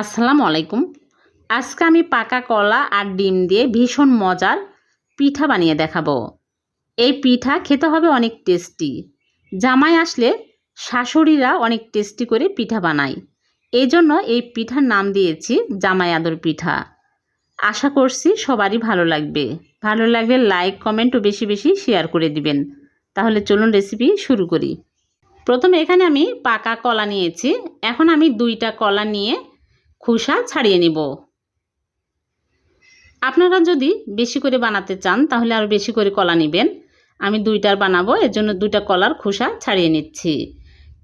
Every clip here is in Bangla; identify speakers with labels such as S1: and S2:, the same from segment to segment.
S1: আসসালামু আলাইকুম। আজকে আমি পাকা কলা আর ডিম দিয়ে ভীষণ মজার পিঠা বানিয়ে দেখাবো। এই পিঠা খেতে হবে অনেক টেস্টি। জামাই আসলে শাশুড়িরা অনেক টেস্টি করে পিঠা বানায়। এই জন্য এই পিঠার নাম দিয়েছি জামাই আদর পিঠা। আশা করছি সবারই ভালো লাগবে। ভালো লাগলে লাইক, কমেন্ট ও বেশি বেশি শেয়ার করে দিবেন। তাহলে চলুন রেসিপি শুরু করি। প্রথমে এখানে আমি পাকা কলা নিয়েছি। এখন আমি দুইটা কলা নিয়ে খোসা ছাড়িয়ে নিব। আপনারা যদি বেশি করে বানাতে চান, তাহলে আরও বেশি করে কলা নেবেন। আমি দুইটার বানাবো এর জন্য দুইটা কলার খোসা ছাড়িয়ে নিচ্ছি।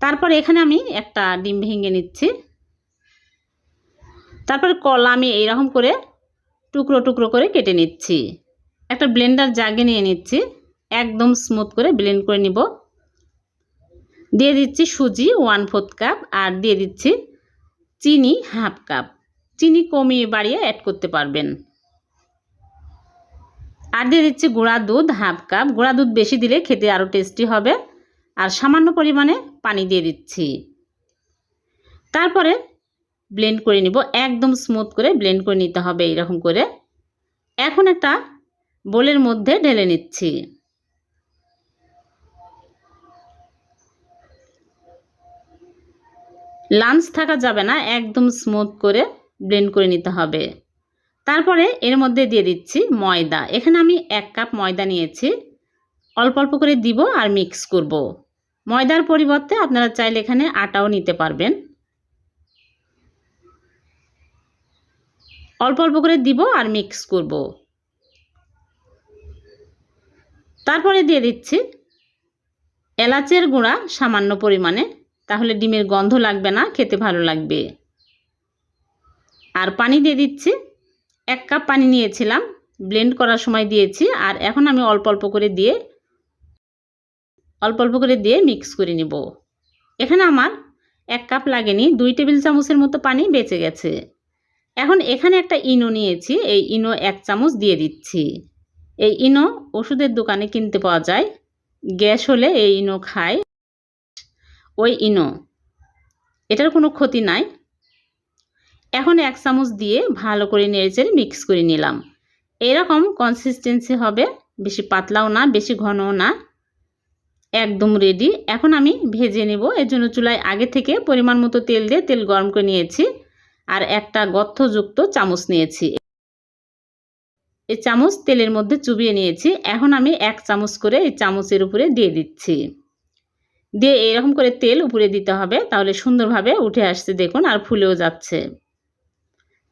S1: তারপর এখানে আমি একটা ডিম ভেঙে নিচ্ছি। তারপর কলা আমি এইরকম করে টুকরো টুকরো করে কেটে নিচ্ছি। একটা ব্লেন্ডার জাগে নিয়ে নিচ্ছি। একদম স্মুথ করে ব্লেন্ড করে নিব। দিয়ে দিচ্ছি সুজি, ওয়ান ফোর্থ কাপ, আর দিয়ে দিচ্ছি চিনি হাফ কাপ। চিনি কমিয়ে বাড়িয়ে অ্যাড করতে পারবেন। আর দিয়ে দিচ্ছি গুঁড়া দুধ হাফ কাপ। গুঁড়া দুধ বেশি দিলে খেতে আরও টেস্টি হবে। আর সামান্য পরিমাণে পানি দিয়ে দিচ্ছি। তারপরে ব্লেন্ড করে নিব। একদম স্মুথ করে ব্লেন্ড করে নিতে হবে এইরকম করে। এখন একটা বোলের মধ্যে ঢেলে নিচ্ছি। লাঞ্চ থাকা যাবে না, একদম স্মুথ করে ব্লেন্ড করে নিতে হবে। তারপরে এর মধ্যে দিয়ে দিচ্ছি ময়দা। এখানে আমি এক কাপ ময়দা নিয়েছি। অল্প অল্প করে দিব আর মিক্স করব। ময়দার পরিবর্তে আপনারা চাইলে এখানে আটাও নিতে পারবেন। অল্প অল্প করে দিব আর মিক্স করব। তারপরে দিয়ে দিচ্ছি এলাচের গুঁড়া সামান্য পরিমাণে। তাহলে ডিমের গন্ধ লাগবে না, খেতে ভালো লাগবে। আর পানি দিয়ে দিচ্ছি। এক কাপ পানি নিয়েছিলাম ব্লেন্ড করার সময় দিয়েছি, আর এখন আমি অল্প অল্প করে দিয়ে, অল্প অল্প করে দিয়ে মিক্স করে নিব। এখানে আমার এক কাপ লাগেনি, দুই টেবিল চামচের মতো পানি বেঁচে গেছে। এখন এখানে একটা ইনো নিয়েছি, এই ইনো এক চামচ দিয়ে দিচ্ছি। এই ইনো ওষুধের দোকানে কিনতে পাওয়া যায়, গ্যাস হলে এই ইনো খায়। ওই ইনো। এটার কোনো ক্ষতি নাই। এখন এক চামচ দিয়ে ভালো করে নেড়েচেড়ে মিক্স করে নিলাম। এরকম কনসিস্টেন্সি হবে, বেশি পাতলাও না, বেশি ঘনও না। একদম রেডি এখন আমি ভেজে নেব। এর জন্য চুলায় আগে থেকে পরিমাণ মতো তেল দিয়ে তেল গরম করে নিয়েছি। আর একটা গর্থযুক্ত চামচ নিয়েছি। এই চামচ তেলের মধ্যে চুবিয়ে নিয়েছি। এখন আমি এক চামচ করে এই চামচের উপরে দিয়ে দিচ্ছি। দিয়ে এরকম করে তেল উপরে দিতে হবে, তাহলে সুন্দরভাবে উঠে আসছে দেখুন আর ফুলেও যাচ্ছে।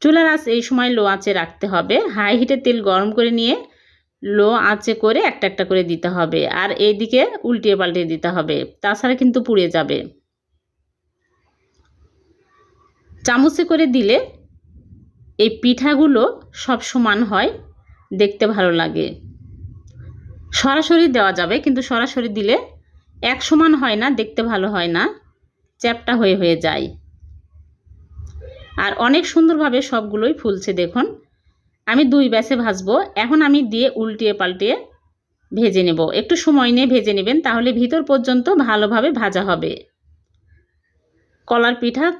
S1: চুলার আঁচ এই সময় লো আঁচে রাখতে হবে, হাই হিটে তেল গরম করে নিয়ে লো আঁচে করে একটা একটা করে দিতে হবে আর এইদিকে উল্টিয়ে পাল্টিয়ে দিতে হবে, তাছাড়া কিন্তু পুড়ে যাবে। চামচে করে দিলে এই পিঠাগুলো সব সমান হয়, দেখতে ভালো লাগে। সরাসরি দেওয়া যাবে, কিন্তু সরাসরি দিলে এক সমান হয় না, দেখতে ভালো হয় না, চ্যাপটা হয়ে হয়ে যায়। আর অনেক সুন্দরভাবে সবগুলোই ফুলছে, দেখুন। আমি দুই ব্যাসে ভাজবো, এখন আমি দিয়ে উল্টিয়ে পাল্টিয়ে ভেজে নেব। একটু সময় নিয়ে ভেজে নেবেন, তাহলে ভিতর পর্যন্ত ভালোভাবে ভাজা হবে। কলার পিঠা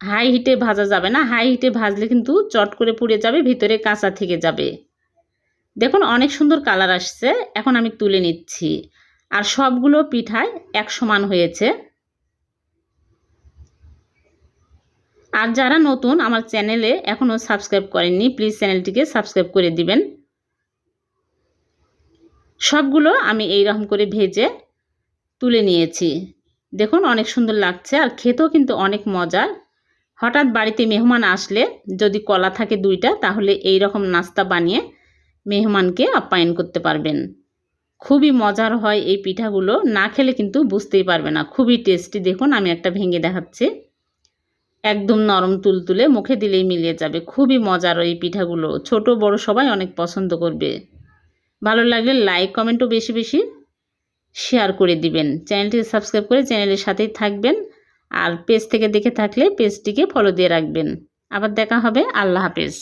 S1: হাই হিটে ভাজা যাবে না, হাই হিটে ভাজলে কিন্তু চট করে পুড়ে যাবে, ভিতরে কাঁচা থেকে যাবে। দেখুন, অনেক সুন্দর কালার আসছে, এখন আমি তুলে নিচ্ছি। আর সবগুলো পিঠায় এক সমান হয়েছে। আর যারা নতুন আমার চ্যানেলে এখনও সাবস্ক্রাইব করেননি, প্লিজ চ্যানেলটিকে সাবস্ক্রাইব করে দিবেন। সবগুলো আমি এই রকম করে ভেজে তুলে নিয়েছি। দেখুন অনেক সুন্দর লাগছে আর খেতেও কিন্তু অনেক মজার হঠাৎ বাড়িতে মেহমান আসলে যদি কলা থাকে দুইটা, তাহলে এই রকম নাস্তা বানিয়ে মেহমানকে আপ্যায়ন করতে পারবেন। খুবই মজার হয় এই পিঠাগুলো। না খেলে কিন্তু বুঝতেই পারবে না। খুবই টেস্টি দেখুন, আমি একটা ভেঙে দেখাচ্ছি। একদম নরম তুলতুলে, মুখে দিলেই মিলিয়ে যাবে। খুবই মজার এই পিঠাগুলো। ছোট, বড় সবাই অনেক পছন্দ করবে। ভালো লাগলে লাইক কমেন্টও বেশি বেশি শেয়ার করে দিবেন। চ্যানেলটি সাবস্ক্রাইব করে চ্যানেলের সাথেই থাকবেন। আর পেজ থেকে দেখে থাকলে পেজটিকে ফলো দিয়ে রাখবেন। আবার দেখা হবে। আল্লাহ হাফেজ।